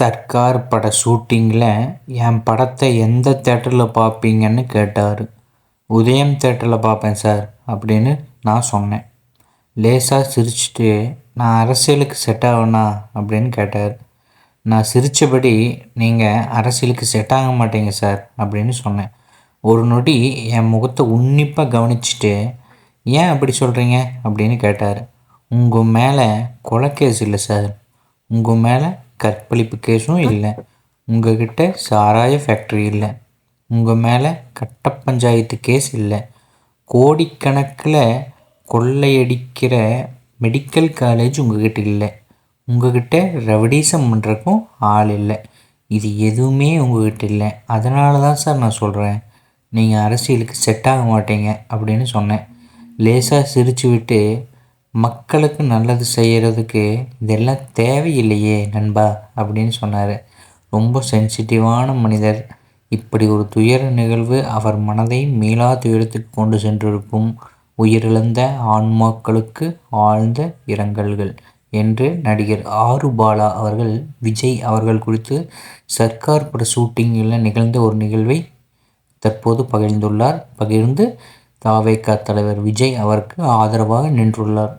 சர்க்கார் பட ஷூட்டிங்கில் என் படத்தை எந்த தேட்டரில் பார்ப்பீங்கன்னு கேட்டார். உதயம் தேட்டரில் பார்ப்பேன் சார் அப்படின்னு நான் சொன்னேன். லேசாக சிரிச்சுட்டு நான் அரசியலுக்கு செட் ஆகணா அப்படின்னு கேட்டார். நான் சிரித்தபடி நீங்கள் அரசியலுக்கு செட் ஆக மாட்டீங்க சார் அப்படின்னு சொன்னேன். ஒரு நொடி என் முகத்தை உன்னிப்பாக கவனிச்சுட்டு ஏன் அப்படி சொல்கிறீங்க அப்படின்னு கேட்டார். உங்கள் மேலே கொலை கேஸ் இல்லை சார். உங்கள் மேலே கற்பழிப்பு கேஸும் இல்லை. உங்ககிட்ட சாராய ஃபேக்ட்ரி இல்லை. உங்கள் மேலே கட்ட பஞ்சாயத்து கேஸ் இல்லை. கோடிக்கணக்கில் கொள்ளையடிக்கிற மெடிக்கல் காலேஜ் உங்ககிட்ட இல்லை. உங்ககிட்ட ரெவடிசம் பண்ணுறக்கும் ஆள் இல்லை. இது எதுவுமே உங்ககிட்ட இல்லை. அதனால தான் சார் நான் சொல்கிறேன் நீங்கள் அரசியலுக்கு செட் ஆக மாட்டீங்க அப்படின்னு சொன்னேன். லேசாக சிரித்து விட்டு மக்களுக்கு நல்லது செய்கிறதுக்கு இதெல்லாம் தேவையில்லையே நண்பா அப்படின்னு சொன்னார். ரொம்ப சென்சிட்டிவான மனிதர். இப்படி ஒரு துயர நிகழ்வு அவர் மனதை மீளா துயரத்துக்கு கொண்டு சென்றிருக்கும். உயிரிழந்த ஆன்மாக்களுக்கு ஆழ்ந்த இரங்கல்கள் என்று நடிகர் ஆருபாலா அவர்கள் விஜய் அவர்கள் குறித்து சர்க்கார் பட ஷூட்டிங்கில் நிகழ்ந்த ஒரு நிகழ்வை தற்போது பகிர்ந்துள்ளார். பகிர்ந்து தாவேக்கா தலைவர் விஜய் அவருக்கு ஆதரவாக நின்றுள்ளார்.